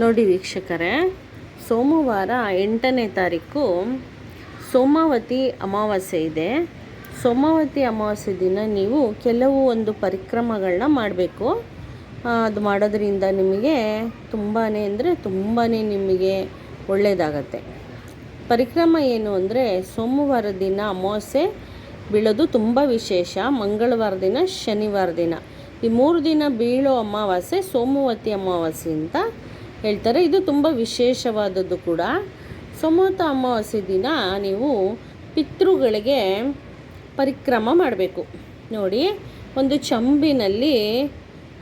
ನೋಡಿ ವೀಕ್ಷಕರೇ, ಸೋಮವಾರ ಎಂಟನೇ ತಾರೀಕು ಸೋಮಾವತಿ ಅಮಾವಾಸ್ಯೆ ಇದೆ. ಸೋಮಾವತಿ ಅಮಾವಾಸ್ಯೆ ದಿನ ನೀವು ಕೆಲವು ಒಂದು ಪರಿಕ್ರಮಗಳನ್ನ ಮಾಡಬೇಕು. ಅದು ಮಾಡೋದರಿಂದ ನಿಮಗೆ ತುಂಬಾ ಅಂದರೆ ತುಂಬಾ ನಿಮಗೆ ಒಳ್ಳೆಯದಾಗತ್ತೆ ಪರಿಕ್ರಮ ಏನು ಅಂದರೆ ಸೋಮವಾರ ದಿನ ಅಮಾವಾಸ್ಯೆ ಬೀಳೋದು ತುಂಬ ವಿಶೇಷ. ಮಂಗಳವಾರ ದಿನ, ಶನಿವಾರ ದಿನ. ಈ ಮೂರು ದಿನ ಬೀಳೋ ಅಮಾವಾಸ್ಯೆ ಸೋಮವತಿ ಅಮಾವಾಸ್ಯೆ ಅಂತ ಹೇಳ್ತಾರೆ. ಇದು ತುಂಬ ವಿಶೇಷವಾದದ್ದು ಕೂಡ. ಸೋಮವತ ಅಮಾವಾಸ್ಯೆ ದಿನ ನೀವು ಪಿತೃಗಳಿಗೆ ಪರಿಕ್ರಮ ಮಾಡಬೇಕು. ನೋಡಿ, ಒಂದು ಚಂಬಿನಲ್ಲಿ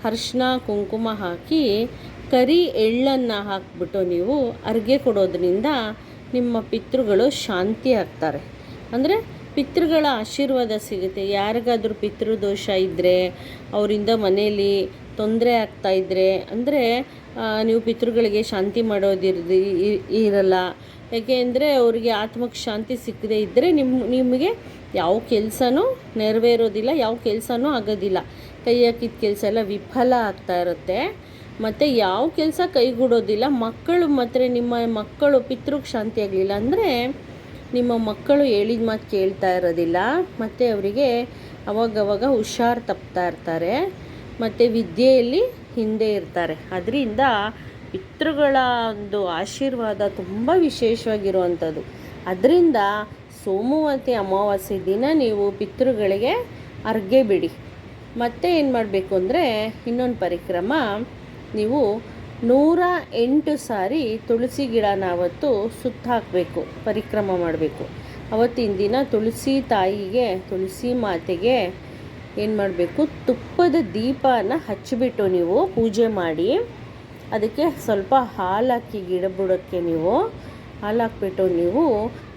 ಅರ್ಶಿನ ಕುಂಕುಮ ಹಾಕಿ ಕರಿ ಎಳ್ಳನ್ನು ಹಾಕ್ಬಿಟ್ಟು ನೀವು ಅರ್ಗೆ ಕೊಡೋದ್ರಿಂದ ನಿಮ್ಮ ಪಿತೃಗಳು ಶಾಂತಿ ಆಗ್ತಾರೆ. ಅಂದರೆ ಪಿತೃಗಳ ಆಶೀರ್ವಾದ ಸಿಗುತ್ತೆ. ಯಾರಿಗಾದ್ರೂ ಪಿತೃದೋಷ ಇದ್ದರೆ ಅವರಿಂದ ಮನೆಯಲ್ಲಿ ತೊಂದರೆ ಆಗ್ತಾ ಇದ್ದರೆ ಅಂದರೆ ನೀವು ಪಿತೃಗಳಿಗೆ ಶಾಂತಿ ಮಾಡೋದಿರ್ದು ಇರಲ್ಲ. ಯಾಕೆ ಅಂದರೆ ಅವರಿಗೆ ಆತ್ಮಕ್ಕೆ ಶಾಂತಿ ಸಿಕ್ಕದೆ ಇದ್ದರೆ ನಿಮ್ಮ ನಿಮಗೆ ಯಾವ ಕೆಲಸನೂ ನೆರವೇರೋದಿಲ್ಲ, ಯಾವ ಕೆಲಸನೂ ಆಗೋದಿಲ್ಲ. ಕೈ ಹಾಕಿದ ಕೆಲಸ ಎಲ್ಲ ವಿಫಲ ಆಗ್ತಾ ಇರುತ್ತೆ. ಮತ್ತು ಯಾವ ಕೆಲಸ ಕೈಗೂಡೋದಿಲ್ಲ. ಮಕ್ಕಳು ಮತ್ತು ನಿಮ್ಮ ಮಕ್ಕಳು ಪಿತೃಗೆ ಶಾಂತಿ ಆಗಲಿಲ್ಲ ಅಂದರೆ ನಿಮ್ಮ ಮಕ್ಕಳು ಹೇಳಿದ ಮಾತು ಕೇಳ್ತಾ ಇರೋದಿಲ್ಲ. ಮತ್ತು ಅವರಿಗೆ ಅವಾಗವಾಗ ಹುಷಾರು ತಪ್ತಾ ಇರ್ತಾರೆ. ಮತ್ತು ವಿದ್ಯೆಯಲ್ಲಿ ಹಿಂದೆ ಇರ್ತಾರೆ. ಅದರಿಂದ ಪಿತೃಗಳ ಒಂದು ಆಶೀರ್ವಾದ ತುಂಬ ವಿಶೇಷವಾಗಿರುವಂಥದ್ದು. ಅದರಿಂದ ಸೋಮವತಿ ಅಮಾವಾಸ್ಯೆ ದಿನ ನೀವು ಪಿತೃಗಳಿಗೆ ಅರ್ಗೆ ಬಿಡಿ. ಮತ್ತೆ ಏನು ಮಾಡಬೇಕು ಅಂದರೆ ಇನ್ನೊಂದು ಪರಿಕ್ರಮ. ನೀವು ನೂರ ಎಂಟು ಸಾರಿ ತುಳಸಿ ಗಿಡನ ಅವತ್ತು ಸುತ್ತಾಕಬೇಕು ಪರಿಕ್ರಮ ಮಾಡಬೇಕು. ಅವತ್ತಿನ ದಿನ ತುಳಸಿ ತಾಯಿಗೆ, ತುಳಸಿ ಮಾತೆಗೆ ಏನು ಮಾಡಬೇಕು? ತುಪ್ಪದ ದೀಪನ ಹಚ್ಚಿಬಿಟ್ಟು ನೀವು ಪೂಜೆ ಮಾಡಿ, ಅದಕ್ಕೆ ಸ್ವಲ್ಪ ಹಾಲು ಹಾಕಿ ಗಿಡ ಬುಡಕ್ಕೆ ನೀವು ಹಾಲು ಹಾಕ್ಬಿಟ್ಟು ನೀವು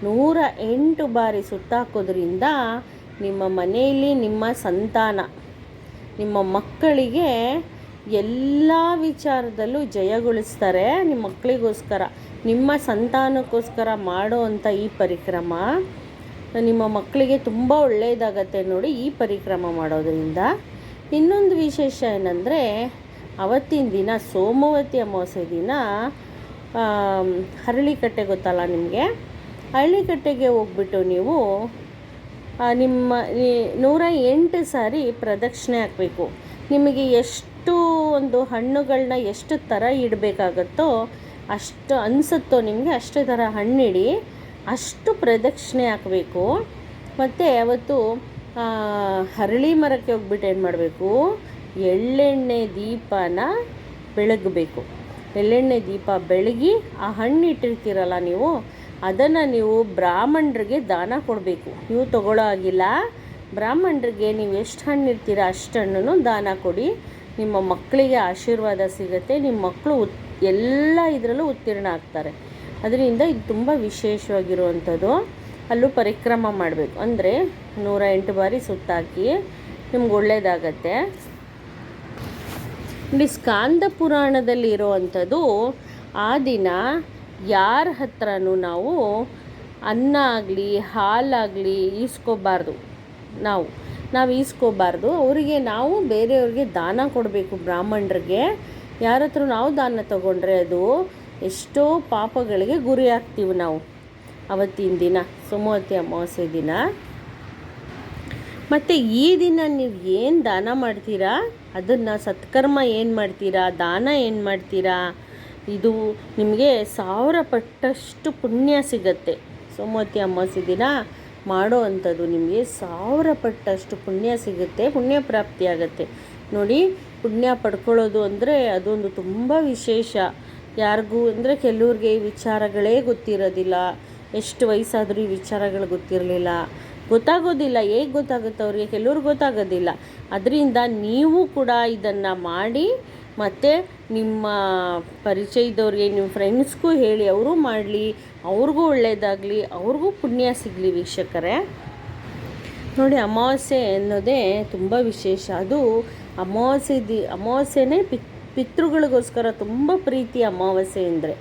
ನೂರ ಎಂಟು ಬಾರಿ ಸುತ್ತಾಕೋದ್ರಿಂದ ನಿಮ್ಮ ಮನೆಯಲ್ಲಿ ನಿಮ್ಮ ಸಂತಾನ, ನಿಮ್ಮ ಮಕ್ಕಳಿಗೆ ಎಲ್ಲ ವಿಚಾರದಲ್ಲೂ ಜಯಗೊಳಿಸ್ತಾರೆ ನಿಮ್ಮ ಮಕ್ಕಳಿಗೋಸ್ಕರ, ನಿಮ್ಮ ಸಂತಾನಕ್ಕೋಸ್ಕರ ಮಾಡೋ ಈ ಪರಿಕ್ರಮ. ನಿಮ್ಮ ಮಕ್ಕಳಿಗೆ ತುಂಬ ಒಳ್ಳೆಯದಾಗತ್ತೆ ನೋಡಿ ಈ ಪರಿಕ್ರಮ ಮಾಡೋದರಿಂದ. ಇನ್ನೊಂದು ವಿಶೇಷ ಏನಂದರೆ, ಅವತ್ತಿನ ದಿನ, ಸೋಮವತಿ ಅಮಾವಾಸ್ಯೆ ದಿನ ಹರಳಿಕಟ್ಟೆ ಗೊತ್ತಲ್ಲ ನಿಮಗೆ? ಹರಳಿಕಟ್ಟೆಗೆ ಹೋಗ್ಬಿಟ್ಟು ನೀವು ನಿಮ್ಮ ನೂರ ಎಂಟು ಸಾರಿ ಪ್ರದಕ್ಷಿಣೆ ಹಾಕಬೇಕು. ನಿಮಗೆ ಎಷ್ಟು ಒಂದು ಹಣ್ಣುಗಳನ್ನ ಎಷ್ಟು ಥರ ಇಡಬೇಕಾಗತ್ತೋ ಅಷ್ಟು ಅನಿಸುತ್ತೋ ನಿಮಗೆ ಅಷ್ಟು ಥರ ಹಣ್ಣಿಡಿ. ಅಷ್ಟು ಪ್ರದಕ್ಷಿಣೆ ಹಾಕಬೇಕು. ಮತ್ತು ಅವತ್ತು ಹರಳಿ ಮರಕ್ಕೆ ಹೋಗ್ಬಿಟ್ಟು ಏನು ಮಾಡಬೇಕು? ಎಳ್ಳೆಣ್ಣೆ ದೀಪನ ಬೆಳಗಬೇಕು. ಎಳ್ಳೆಣ್ಣೆ ದೀಪ ಬೆಳಗಿ, ಆ ಹಣ್ಣು ಇಟ್ಟಿರ್ತೀರಲ್ಲ ನೀವು, ಅದನ್ನು ನೀವು ಬ್ರಾಹ್ಮಣರಿಗೆ ದಾನ ಕೊಡಬೇಕು. ನೀವು ತಗೊಳ್ಳೋ ಆಗಿಲ್ಲ ಬ್ರಾಹ್ಮಣರಿಗೆ ನೀವು ಎಷ್ಟು ಹಣ್ಣು ಇರ್ತೀರ ಅಷ್ಟು ಹಣ್ಣನ್ನು ದಾನ ಕೊಡಿ. ನಿಮ್ಮ ಮಕ್ಕಳಿಗೆ ಆಶೀರ್ವಾದ ಸಿಗುತ್ತೆ. ನಿಮ್ಮ ಮಕ್ಕಳು ಉತ್, ಎಲ್ಲ ಇದರಲ್ಲೂ ಉತ್ತೀರ್ಣ ಆಗ್ತಾರೆ. ಅದರಿಂದ ಇದು ತುಂಬ ವಿಶೇಷವಾಗಿರುವಂಥದ್ದು. ಅಲ್ಲೂ ಪರಿಕ್ರಮ ಮಾಡಬೇಕು. ಅಂದರೆ ನೂರ ಎಂಟು ಬಾರಿ ಸುತ್ತಾಕಿ ನಿಮ್ಗೆ ಒಳ್ಳೆಯದಾಗತ್ತೆ ಇಲ್ಲಿ ಸ್ಕಾಂದ ಪುರಾಣದಲ್ಲಿ ಇರುವಂಥದ್ದು, ಆ ದಿನ ಯಾರ ಹತ್ರನೂ ನಾವು ಅನ್ನ ಆಗಲಿ, ಹಾಲಾಗಲಿ ಈಸ್ಕೋಬಾರ್ದು. ನಾವು ನಾವು ಈಸ್ಕೋಬಾರ್ದು. ಅವರಿಗೆ ನಾವು ಬೇರೆಯವ್ರಿಗೆ ದಾನ ಕೊಡಬೇಕು ಬ್ರಾಹ್ಮಣರಿಗೆ. ಯಾರ ಹತ್ರ ನಾವು ದಾನ ತಗೊಂಡ್ರೆ ಅದು ಎಷ್ಟೋ ಪಾಪಗಳಿಗೆ ಗುರಿ ಆಗ್ತೀವಿ ನಾವು. ಅವತ್ತಿನ ದಿನ ಸೋಮವತಿ ಅಮಾವಾಸ್ಯೆ ದಿನ. ಮತ್ತು ಈ ದಿನ ನೀವು ಏನು ದಾನ ಮಾಡ್ತೀರಾ? ಅದನ್ನು ಸತ್ಕರ್ಮ ಏನು ಮಾಡ್ತೀರಾ? ದಾನ ಏನು ಮಾಡ್ತೀರಾ? ಇದು ನಿಮಗೆ ಸಾವಿರ ಪಟ್ಟಷ್ಟು ಪುಣ್ಯ ಸಿಗತ್ತೆ. ಸೋಮವತಿ ಅಮಾವಾಸ್ಯೆ ದಿನ ಮಾಡೋ ಅಂಥದ್ದು ನಿಮಗೆ ಸಾವಿರ ಪಟ್ಟಷ್ಟು ಪುಣ್ಯ ಸಿಗುತ್ತೆ, ಪುಣ್ಯ ಪ್ರಾಪ್ತಿಯಾಗತ್ತೆ ನೋಡಿ, ಪುಣ್ಯ ಪಡ್ಕೊಳ್ಳೋದು ಅಂದರೆ ಅದೊಂದು ತುಂಬ ವಿಶೇಷ. ಯಾರಿಗೂ ಅಂದರೆ ಕೆಲವ್ರಿಗೆ ಈ ವಿಚಾರಗಳೇ ಗೊತ್ತಿರೋದಿಲ್ಲ. ಎಷ್ಟು ವಯಸ್ಸಾದರೂ ಈ ವಿಚಾರಗಳು ಗೊತ್ತಿರಲಿಲ್ಲ. ಗೊತ್ತಾಗೋದಿಲ್ಲ. ಹೇಗೆ ಗೊತ್ತಾಗುತ್ತೆ ಅವ್ರಿಗೆ? ಕೆಲವ್ರಿಗೆ ಗೊತ್ತಾಗೋದಿಲ್ಲ. ಅದರಿಂದ ನೀವು ಕೂಡ ಇದನ್ನು ಮಾಡಿ ಮತ್ತು ನಿಮ್ಮ ಪರಿಚಯದವ್ರಿಗೆ, ನಿಮ್ಮ ಫ್ರೆಂಡ್ಸ್ಗೂ ಹೇಳಿ ಅವರು ಮಾಡಲಿ. ಅವ್ರಿಗೂ ಒಳ್ಳೆಯದಾಗಲಿ ಅವ್ರಿಗೂ ಪುಣ್ಯ ಸಿಗಲಿ ವೀಕ್ಷಕರೇ. ನೋಡಿ ಅಮಾವಾಸ್ಯೆ ಅನ್ನೋದೇ ತುಂಬ ವಿಶೇಷ. ಅದು ಅಮಾವಾಸ್ಯೆ ದಿ ಅಮಾವಾಸ್ಯೆನೇ ಪಿತ್ ಪಿತೃಗಳಿಗೋಸ್ಕರ ತುಂಬ ಪ್ರೀತಿ ಅಮಾವಾಸ್ಯೆ ಅಂದರೆ.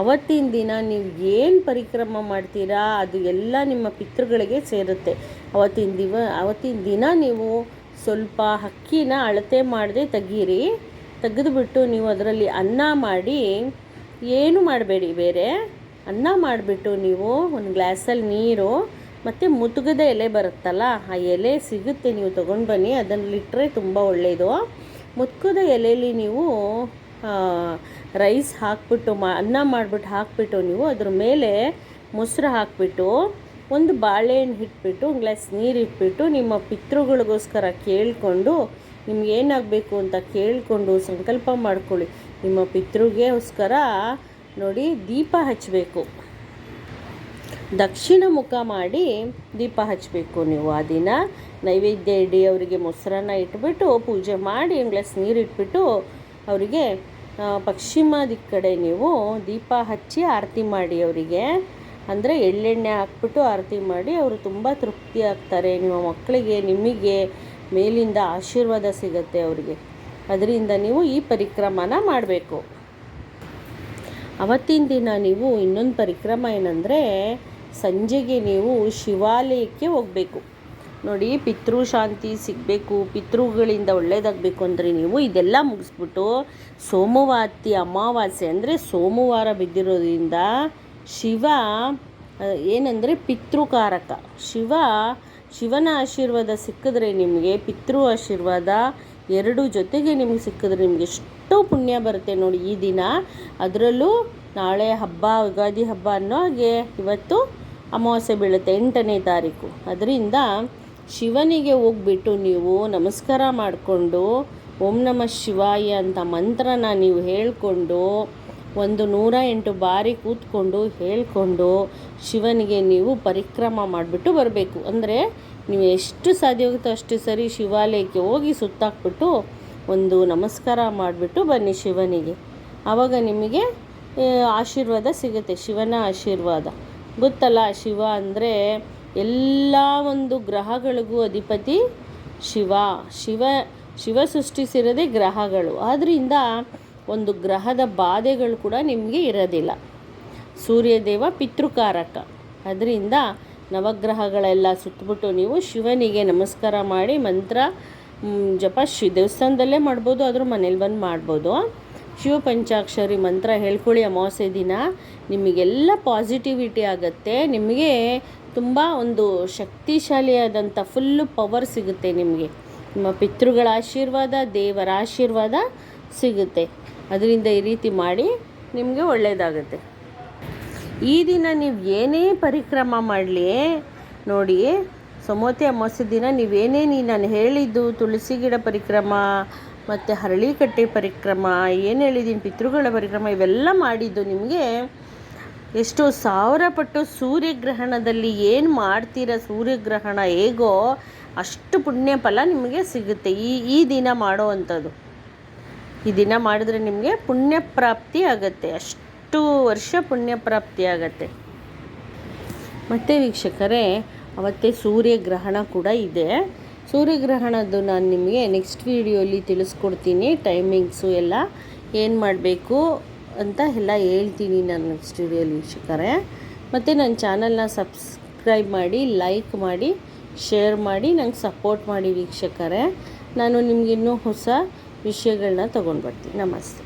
ಅವತ್ತಿನ ದಿನ ನೀವು ಏನು ಪರಿಕ್ರಮ ಮಾಡ್ತೀರಾ, ಅದು ಎಲ್ಲ ನಿಮ್ಮ ಪಿತೃಗಳಿಗೆ ಸೇರುತ್ತೆ. ಅವತ್ತಿನ ದಿವ, ಅವತ್ತಿನ ದಿನ ನೀವು ಸ್ವಲ್ಪ ಅಕ್ಕಿನ ಅಳತೆ ಮಾಡದೆ ತೆಗೀರಿ. ತೆಗೆದುಬಿಟ್ಟು ನೀವು ಅದರಲ್ಲಿ ಅನ್ನ ಮಾಡಿ, ಏನು ಮಾಡಬೇಡಿ ಬೇರೆ? ಅನ್ನ ಮಾಡಿಬಿಟ್ಟು ನೀವು ಒಂದು ಗ್ಲಾಸಲ್ಲಿ ನೀರು, ಮತ್ತು ಮುತುಗದ ಎಲೆ ಬರುತ್ತಲ್ಲ, ಆ ಎಲೆ ಸಿಗುತ್ತೆ ನೀವು ತೊಗೊಂಡು ಬನ್ನಿ ಅದನ್ನಲ್ಲಿಟ್ಟರೆ ತುಂಬ ಒಳ್ಳೆಯದು ಮುತ್ಕದ ಎಲೆಯಲ್ಲಿ ನೀವು ರೈಸ್ ಹಾಕ್ಬಿಟ್ಟು ಮಾ, ಅನ್ನ ಮಾಡಿಬಿಟ್ಟು ಹಾಕ್ಬಿಟ್ಟು ನೀವು ಅದ್ರ ಮೇಲೆ ಮೊಸರು ಹಾಕ್ಬಿಟ್ಟು, ಒಂದು ಬಾಳೆಹಣ್ಣು ಇಟ್ಬಿಟ್ಟು ಒಂದು ಗ್ಲಾಸ್ ನೀರು ಇಟ್ಬಿಟ್ಟು ನಿಮ್ಮ ಪಿತೃಗಳಿಗೋಸ್ಕರ ಕೇಳಿಕೊಂಡು, ನಿಮ್ಗೆ ಏನಾಗಬೇಕು ಅಂತ ಕೇಳಿಕೊಂಡು ಸಂಕಲ್ಪ ಮಾಡ್ಕೊಳ್ಳಿ. ನಿಮ್ಮ ಪಿತೃಗೋಸ್ಕರ ನೋಡಿ ದೀಪ ಹಚ್ಚಬೇಕು ದಕ್ಷಿಣ ಮುಖ ಮಾಡಿ ದೀಪ ಹಚ್ಚಬೇಕು ನೀವು ಆ ದಿನ. ನೈವೇದ್ಯ ಇಡಿ, ಅವರಿಗೆ ಮೊಸರನ್ನ ಇಟ್ಬಿಟ್ಟು ಪೂಜೆ ಮಾಡಿ ಒಂದು ಗ್ಲಾಸ್ ನೀರು ಇಟ್ಬಿಟ್ಟು ಅವರಿಗೆ ಪಶ್ಚಿಮ ದಿಕ್ಕಡೆ ಕಡೆ ನೀವು ದೀಪ ಹಚ್ಚಿ ಆರತಿ ಮಾಡಿ ಅವರಿಗೆ. ಅಂದರೆ ಎಳ್ಳೆಣ್ಣೆ ಹಾಕ್ಬಿಟ್ಟು ಆರತಿ ಮಾಡಿ ಅವರು ತುಂಬ ತೃಪ್ತಿ ಆಗ್ತಾರೆ. ನಿಮ್ಮ ಮಕ್ಕಳಿಗೆ, ನಿಮಗೆ ಮೇಲಿಂದ ಆಶೀರ್ವಾದ ಸಿಗುತ್ತೆ ಅವರಿಗೆ. ಅದರಿಂದ ನೀವು ಈ ಪರಿಕ್ರಮನ ಮಾಡಬೇಕು. ಅವತ್ತಿನ ದಿನ ನೀವು ಇನ್ನೊಂದು ಪರಿಕ್ರಮ ಏನಂದರೆ ಸಂಜೆಗೆ ನೀವು ಶಿವಾಲಯಕ್ಕೆ ಹೋಗಬೇಕು. ನೋಡಿ, ಪಿತೃ ಶಾಂತಿ ಸಿಗಬೇಕು, ಪಿತೃಗಳಿಂದ ಒಳ್ಳೆಯದಾಗಬೇಕು ಅಂದರೆ ನೀವು ಇದೆಲ್ಲ ಮುಗಿಸ್ಬಿಟ್ಟು ಸೋಮವಾತಿ ಅಮಾವಾಸ್ಯೆ ಅಂದರೆ ಸೋಮವಾರ ಬಿದ್ದಿರೋದ್ರಿಂದ ಶಿವ ಏನಂದರೆ ಪಿತೃಕಾರಕ. ಶಿವ, ಶಿವನ ಆಶೀರ್ವಾದ ಸಿಕ್ಕಿದ್ರೆ ನಿಮಗೆ, ಪಿತೃ ಆಶೀರ್ವಾದ ಎರಡು ಜೊತೆಗೆ ನಿಮಗೆ ಸಿಕ್ಕಿದ್ರೆ ನಿಮಗೆ ಎಷ್ಟು ಪುಣ್ಯ ಬರುತ್ತೆ ನೋಡಿ ಈ ದಿನ. ಅದರಲ್ಲೂ ನಾಳೆ ಹಬ್ಬ, ಯುಗಾದಿ ಹಬ್ಬ ಅನ್ನೋ ಹಾಗೆ ಇವತ್ತು ಅಮಾವಾಸ್ಯೆ ಬೀಳುತ್ತೆ ಎಂಟನೇ ತಾರೀಕು. ಅದರಿಂದ ಶಿವನಿಗೆ ಹೋಗ್ಬಿಟ್ಟು ನೀವು ನಮಸ್ಕಾರ ಮಾಡಿಕೊಂಡು ಓಂ ನಮಃ ಶಿವಾಯ ಅಂತ ಮಂತ್ರನ ನೀವು ಹೇಳಿಕೊಂಡು ಒಂದು ನೂರ ಎಂಟು ಬಾರಿ ಕೂತ್ಕೊಂಡು ಹೇಳಿಕೊಂಡು ಶಿವನಿಗೆ ನೀವು ಪರಿಕ್ರಮ ಮಾಡಿಬಿಟ್ಟು ಬರಬೇಕು. ಅಂದರೆ ನೀವು ಎಷ್ಟು ಸಾಧ್ಯವಾಗುತ್ತೋ ಅಷ್ಟು ಸರಿ ಶಿವಾಲಯಕ್ಕೆ ಹೋಗಿ ಸುತ್ತಾಕ್ಬಿಟ್ಟು ಒಂದು ನಮಸ್ಕಾರ ಮಾಡಿಬಿಟ್ಟು ಬನ್ನಿ ಶಿವನಿಗೆ. ಆವಾಗ ನಿಮಗೆ ಆಶೀರ್ವಾದ ಸಿಗುತ್ತೆ, ಶಿವನ ಆಶೀರ್ವಾದ. ಗೊತ್ತಲ್ಲ ಶಿವ ಅಂದರೆ ಎಲ್ಲ ಒಂದು ಗ್ರಹಗಳಿಗೂ ಅಧಿಪತಿ ಶಿವ. ಶಿವ ಶಿವ ಸೃಷ್ಟಿಸಿರೋದೇ ಗ್ರಹಗಳು. ಆದ್ದರಿಂದ ಒಂದು ಗ್ರಹದ ಬಾಧೆಗಳು ಕೂಡ ನಿಮಗೆ ಇರೋದಿಲ್ಲ. ಸೂರ್ಯದೇವ ಪಿತೃಕಾರಕ. ಅದರಿಂದ ನವಗ್ರಹಗಳೆಲ್ಲ ಸುತ್ತಬಿಟ್ಟು ನೀವು ಶಿವನಿಗೆ ನಮಸ್ಕಾರ ಮಾಡಿ ಮಂತ್ರ ಜಪ ಶಿ ದೇವಸ್ಥಾನದಲ್ಲೇ ಮಾಡ್ಬೋದು, ಆದರೂ ಮನೇಲಿ ಬಂದು ಮಾಡ್ಬೋದು. ಶಿವ ಪಂಚಾಕ್ಷರಿ ಮಂತ್ರ ಹೇಳ್ಕೊಳ್ಳಿ ಅಮಾವಾಸ್ಯೆ ದಿನ. ನಿಮಗೆಲ್ಲ ಪಾಸಿಟಿವಿಟಿ ಆಗುತ್ತೆ. ನಿಮಗೆ ತುಂಬ ಒಂದು ಶಕ್ತಿಶಾಲಿಯಾದಂಥ ಫುಲ್ಲು ಪವರ್ ಸಿಗುತ್ತೆ ನಿಮಗೆ. ನಿಮ್ಮ ಪಿತೃಗಳ ಆಶೀರ್ವಾದ, ದೇವರ ಆಶೀರ್ವಾದ ಸಿಗುತ್ತೆ. ಅದರಿಂದ ಈ ರೀತಿ ಮಾಡಿ ನಿಮಗೆ ಒಳ್ಳೆಯದಾಗುತ್ತೆ ಈ ದಿನ ನೀವು ಏನೇ ಪರಿಕ್ರಮ ಮಾಡಲಿ, ನೋಡಿ ಸಮೋತೆ ಅಮಾವಾಸ್ಯೆ ದಿನ ನೀವೇನೇ ನಾನು ಹೇಳಿದ್ದು ತುಳಸಿ ಗಿಡ ಪರಿಕ್ರಮ ಮತ್ತು ಹರಳಿಕಟ್ಟೆ ಪರಿಕ್ರಮ, ಏನು ಹೇಳಿದ್ದೀನಿ ಪಿತೃಗಳ ಪರಿಕ್ರಮ, ಇವೆಲ್ಲ ಮಾಡಿದ್ದು ನಿಮಗೆ ಎಷ್ಟೋ ಸಾವಿರ ಪಟ್ಟು ಸೂರ್ಯಗ್ರಹಣದಲ್ಲಿ ಏನು ಮಾಡ್ತೀರ, ಸೂರ್ಯಗ್ರಹಣ ಹೇಗೋ ಅಷ್ಟು ಪುಣ್ಯ ಫಲ ನಿಮಗೆ ಸಿಗುತ್ತೆ. ಈ ಈ ದಿನ ಮಾಡೋ ಅಂಥದ್ದು. ಈ ದಿನ ಮಾಡಿದ್ರೆ ನಿಮಗೆ ಪುಣ್ಯ ಪ್ರಾಪ್ತಿ ಆಗುತ್ತೆ. ಅಷ್ಟು ವರ್ಷ ಪುಣ್ಯ ಪ್ರಾಪ್ತಿ ಆಗತ್ತೆ. ಮತ್ತು ವೀಕ್ಷಕರೇ, ಅವತ್ತೇ ಸೂರ್ಯಗ್ರಹಣ ಕೂಡ ಇದೆ. ಸೂರ್ಯಗ್ರಹಣದ್ದು ನಾನು ನಿಮಗೆ ನೆಕ್ಸ್ಟ್ ವಿಡಿಯೋಲಿ ತಿಳಿಸ್ಕೊಡ್ತೀನಿ ಟೈಮಿಂಗ್ಸು ಎಲ್ಲ, ಏನು ಮಾಡಬೇಕು ಅಂತ ಎಲ್ಲ ಹೇಳ್ತೀನಿ ನಾನು ನೆಕ್ಸ್ಟ್ ವಿಡಿಯೋಲಿ ವೀಕ್ಷಕರೇ. ಮತ್ತು ನನ್ನ ಚಾನಲ್ನ ಸಬ್ಸ್ಕ್ರೈಬ್ ಮಾಡಿ ಲೈಕ್ ಮಾಡಿ ಶೇರ್ ಮಾಡಿ, ನಂಗೆ ಸಪೋರ್ಟ್ ಮಾಡಿ ವೀಕ್ಷಕರೇ. ನಾನು ನಿಮಗಿನ್ನೂ ಹೊಸ ವಿಷಯಗಳನ್ನ ತೊಗೊಂಡು ಬರ್ತೀನಿ ನಮಸ್ತೆ.